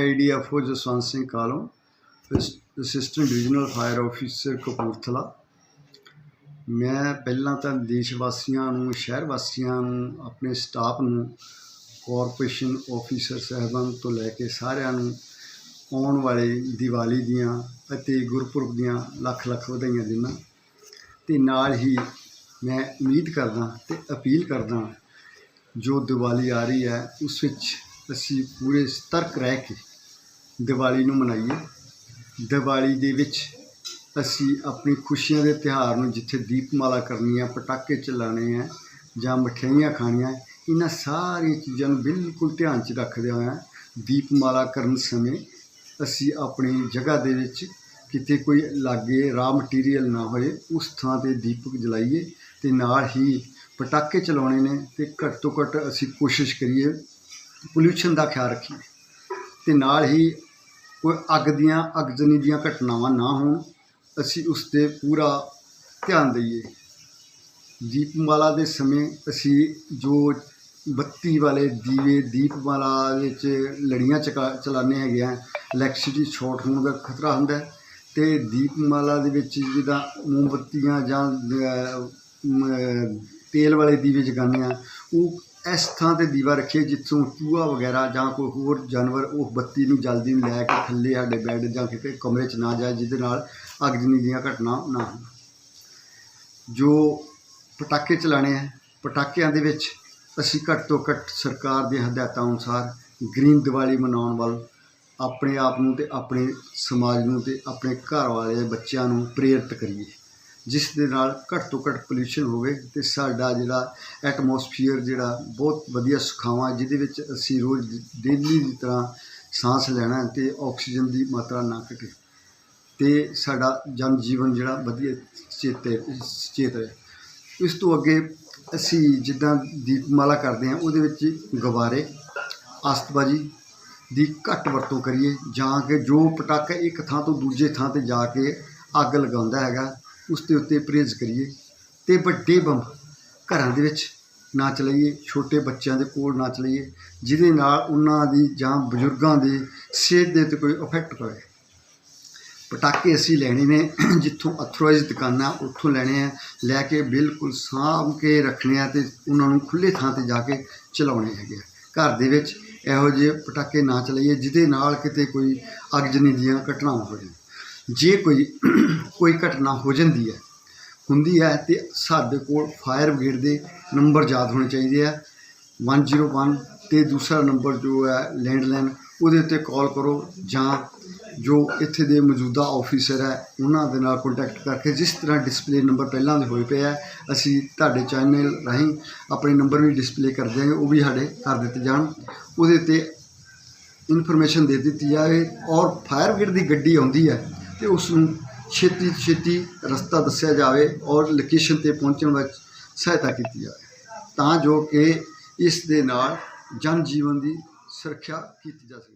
ਏਡੀਐਫਓ Jaswant Singh ਕਾਲੋਂ assistant divisional fire officer Kapurthala. ਮੈਂ ਪਹਿਲਾਂ ਤਾਂ ਦੇਸ਼ ਵਾਸੀਆਂ ਨੂੰ ਸ਼ਹਿਰ ਵਾਸੀਆਂ ਨੂੰ, ਆਪਣੇ ਸਟਾਫ ਨੂੰ, ਕਾਰਪੋਰੇਸ਼ਨ ਆਫੀਸਰ ਸਾਹਿਬਾਨ ਤੋਂ ਲੈ ਕੇ ਸਾਰਿਆਂ ਨੂੰ ਆਉਣ ਵਾਲੇ ਦੀਵਾਲੀ ਦੀਆਂ ਅਤੇ ਗੁਰਪੁਰਬ ਦੀਆਂ ਲੱਖ ਲੱਖ ਵਧਾਈਆਂ ਦਿੰਦਾ। ਤੇ ਨਾਲ ਹੀ ਮੈਂ ਉਮੀਦ ਕਰਦਾ ਤੇ ਅਪੀਲ ਕਰਦਾ, ਜੋ ਦੀਵਾਲੀ ਆ ਰਹੀ ਹੈ, ਉਸ ਵਿੱਚ ਅਸੀਂ ਪੂਰੇ ਸਤਰਕ ਰਹਿ ਕੇ ਦੀਵਾਲੀ ਨੂੰ ਮਨਾਈਏ। ਦੀਵਾਲੀ ਦੇ ਵਿੱਚ ਅਸੀਂ ਆਪਣੀ ਖੁਸ਼ੀਆਂ ਦੇ ਤਿਉਹਾਰ ਨੂੰ ਜਿੱਥੇ ਦੀਪਮਾਲਾ ਕਰਨੀ ਹੈ ਪਟਾਕੇ ਚਲਾਉਣੇ ਹੈ ਜਾਂ ਮਠਿਆਈਆਂ ਖਾਣੀਆਂ, ਇਹਨਾਂ ਸਾਰੀਆਂ ਚੀਜ਼ਾਂ ਨੂੰ ਬਿਲਕੁਲ ਧਿਆਨ 'ਚ ਰੱਖਦੇ ਹੋਇਆ ਦੀਪਮਾਲਾ ਕਰਨ ਸਮੇਂ ਅਸੀਂ ਆਪਣੀ ਜਗ੍ਹਾ ਦੇ ਵਿੱਚ ਕਿਤੇ ਕੋਈ ਲਾਗੇ ਰਾ ਮਟੀਰੀਅਲ ਨਾ ਹੋਏ, ਉਸ ਥਾਂ ਤੇ ਦੀਪਕ ਜਲਾਈਏ ਤੇ ਨਾਲ ਹੀ ਪਟਾਕੇ ਚਲਾਉਣੇ ਨੇ ਤੇ ਘੱਟ ਤੋਂ ਘੱਟ ਅਸੀਂ ਕੋਸ਼ਿਸ਼ ਕਰੀਏ ਪੋਲਿਊਸ਼ਨ ਦਾ ਖਿਆਲ ਰੱਖੀਏ ਤੇ ਨਾਲ ਹੀ ਕੋਈ ਅੱਗ ਦੀਆਂ ਅਗਜ਼ਨੀ ਦੀਆਂ ਘਟਨਾਵਾਂ ਨਾ ਹੋਣ, ਅਸੀਂ ਉਸ ਤੇ ਪੂਰਾ ਧਿਆਨ ਦਈਏ। ਦੀਪਮਾਲਾ ਦੇ ਸਮੇਂ ਅਸੀਂ ਜੋ ਬੱਤੀ ਵਾਲੇ ਦੀਵੇ, ਦੀਪਮਾਲਾ ਵਿੱਚ ਲੜੀਆਂ ਚਕਾ, ਚਲਾਉਂਦੇ ਹੈਗੇ ਆ, ਇਲੈਕਟ੍ਰਿਸਿਟੀ ਸ਼ਾਰਟ ਹੋਣ ਦਾ ਖਤਰਾ ਹੁੰਦਾ ਹੈ ਤੇ ਦੀਪਮਾਲਾ ਦੇ ਵਿੱਚ ਜਿੱਦਾਂ ਮੋਮਬੱਤੀਆਂ ਜਾਂ ਤੇਲ ਵਾਲੇ ਦੀਵੇ ਜਗਾਉਂਦੇ ਆ, ਉਹ ਇਸ ਥਾਂ ਤੇ ਦੀਵਾ ਰੱਖੀਏ ਜਿੱਥੋਂ ਚੂਹਾ ਵਗੈਰਾ ਜਾਂ ਕੋਈ ਹੋਰ ਜਾਨਵਰ ਉਹ ਬੱਤੀ ਨੂੰ ਜਲਦੀ ਨੂੰ ਲੈ ਕੇ ਥੱਲੇ ਸਾਡੇ ਬੈੱਡ ਜਾਂ ਕਿਤੇ ਕਮਰੇ 'ਚ ਨਾ ਜਾਏ, ਜਿਹਦੇ ਨਾਲ ਅਗਨੀ ਦੀਆਂ ਘਟਨਾ ਨਾ ਹੋਣ। ਜੋ ਪਟਾਕੇ ਚਲਾਣੇ ਆ, ਪਟਾਕਿਆਂ ਦੇ ਵਿੱਚ ਅਸੀਂ ਘੱਟ ਤੋਂ ਘੱਟ ਸਰਕਾਰ ਦੀਆਂ ਹਦਾਇਤਾਂ ਅਨੁਸਾਰ ਗ੍ਰੀਨ ਦੀਵਾਲੀ ਮਨਾਉਣ ਵੱਲ ਆਪਣੇ ਆਪ ਨੂੰ ਤੇ ਆਪਣੇ ਸਮਾਜ ਨੂੰ ਤੇ ਆਪਣੇ ਘਰ ਵਾਲੇ ਬੱਚਿਆਂ ਨੂੰ ਪ੍ਰੇਰਿਤ ਕਰੀਏ। ਜਿਸ ਦੇ ਨਾਲ ਘੱਟ ਤੋਂ ਘੱਟ ਪੋਲਿਊਸ਼ਨ ਹੋਵੇ ਤੇ ਸਾਡਾ ਜਿਹੜਾ ਐਟਮੋਸਫੀਅਰ ਜਿਹੜਾ ਬਹੁਤ ਵਧੀਆ ਸੁਖਾਵਾਂ, ਜਿਹਦੇ ਵਿੱਚ ਅਸੀਂ ਰੋਜ਼ ਡੇਲੀ ਦੀ ਤਰ੍ਹਾਂ ਸਾਹ ਲੈਣਾ ਹੈ ਤੇ ਆਕਸੀਜਨ ਦੀ ਮਾਤਰਾ ਨਾ ਘਟੇ ਤੇ ਸਾਡਾ ਜਨ ਜੀਵਨ ਜਿਹੜਾ ਵਧੀਆ ਚੇਤੇ ਚੇਤ ਰਹੇ। ਇਸ ਤੋਂ ਅੱਗੇ ਅਸੀਂ ਜਿੱਦਾਂ ਦੀਪਮਾਲਾ ਕਰਦੇ ਹਾਂ, ਉਹਦੇ ਵਿੱਚ ਗਵਾਰੇ ਆਸਤਬਾਜੀ ਦੀ ਘੱਟ ਵਰਤੋਂ ਕਰੀਏ, ਜਾਂ ਕਿ ਜੋ ਪਟਾਕਾ ਇੱਕ ਥਾਂ ਤੋਂ ਦੂਜੇ ਥਾਂ ਤੇ ਜਾ ਕੇ ਅੱਗ ਲਗਾਉਂਦਾ ਹੈਗਾ ਉਸ ਦੇ ਉੱਤੇ ਪਰਹੇਜ਼ ਕਰੀਏ ਤੇ ਵੱਡੇ ਬੰਬ ਘਰਾਂ ਦੇ ਵਿੱਚ ਨਾ ਚਲਾਈਏ, ਛੋਟੇ ਬੱਚਿਆਂ ਦੇ ਕੋਲ ਨਾ ਚਲਾਈਏ, ਜਿਹਦੇ ਨਾਲ ਉਹਨਾਂ ਦੀ ਜਾਂ ਬਜ਼ੁਰਗਾਂ ਦੀ ਸਿਹਤ ਦੇ ਉੱਤੇ ਕੋਈ ਇਫੈਕਟ ਪਵੇ। ਪਟਾਕੇ ਅਸੀਂ ਲੈਣੇ ਨੇ, ਜਿੱਥੋਂ ਅਥੋਰਾਈਜ਼ ਦੁਕਾਨਾਂ ਉੱਥੋਂ ਲੈਣੇ ਆ, ਲੈ ਕੇ ਬਿਲਕੁਲ ਸਾਂਭ ਕੇ ਰੱਖਣੇ ਆ ਤੇ ਉਹਨਾਂ ਨੂੰ ਖੁੱਲੇ ਥਾਂ ਤੇ ਜਾ ਕੇ ਚਲਾਉਣੇ ਹੈਗੇ ਆ। ਘਰ ਦੇ ਵਿੱਚ ਇਹੋ ਜਿਹੇ ਪਟਾਕੇ ਨਾ ਚਲਾਈਏ, ਜਿਹਦੇ ਨਾਲ ਕਿਤੇ ਕੋਈ ਅਗਜਨੀ ਦੀਆਂ ਘਟਨਾਵਾਂ ਹੋ ਜਾਣ। ਜੇ ਕੋਈ ਕੋਈ ਘਟਨਾ ਹੋ ਜਾਂਦੀ ਹੈ, ਹੁੰਦੀ ਹੈ, ਤੇ ਸਾਡੇ ਕੋਲ ਫਾਇਰ ਬ੍ਰਿਗੇਡ ਦੇ ਨੰਬਰ ਯਾਦ ਹੋਣੇ ਚਾਹੀਦੇ ਆ। 101 ਤੇ ਦੂਸਰਾ ਨੰਬਰ ਜੋ ਹੈ ਲੈਂਡਲਾਈਨ ਉਹਦੇ ਉੱਤੇ ਕਾਲ ਕਰੋ ਜਾਂ ਜੋ ਇੱਥੇ ਦੇ ਮੌਜੂਦਾ ਆਫੀਸਰ ਹੈ, ਉਹਨਾਂ ਦੇ ਨਾਲ ਕੰਟੈਕਟ ਕਰਕੇ ਜਿਸ ਤਰ੍ਹਾਂ ਡਿਸਪਲੇ ਨੰਬਰ ਪਹਿਲਾਂ ਦੇ ਹੋਏ ਪਏ ਆ, ਅਸੀਂ ਤੁਹਾਡੇ ਚੈਨਲ ਰਾਹੀਂ ਆਪਣੇ ਨੰਬਰ ਵੀ ਡਿਸਪਲੇ ਕਰ ਦਿਆਂਗੇ, ਉਹ ਵੀ ਸਾਡੇ ਕਰ ਦਿੱਤੇ ਜਾਣ। ਉਹਦੇ ਤੇ ਇਨਫੋਰਮੇਸ਼ਨ ਦੇ ਦਿੱਤੀ ਜਾਵੇ ਔਰ ਫਾਇਰ ਬ੍ਰਿਗੇਡ ਦੀ ਗੱਡੀ ਆਉਂਦੀ ਹੈ ਤੇ ਉਸ ਨੂੰ ਛੇਤੀ ਛੇਤੀ ਰਸਤਾ ਦੱਸਿਆ ਜਾਵੇ ਔਰ ਲੋਕੇਸ਼ਨ ਤੇ ਪਹੁੰਚਣ ਵਿੱਚ ਸਹਾਇਤਾ ਕੀਤੀ ਜਾਵੇ, ਤਾਂ ਜੋ ਕਿ ਇਸ ਦੇ ਨਾਲ ਜਨ ਜੀਵਨ ਦੀ ਸੁਰੱਖਿਆ ਕੀਤੀ ਜਾ ਸਕੇ।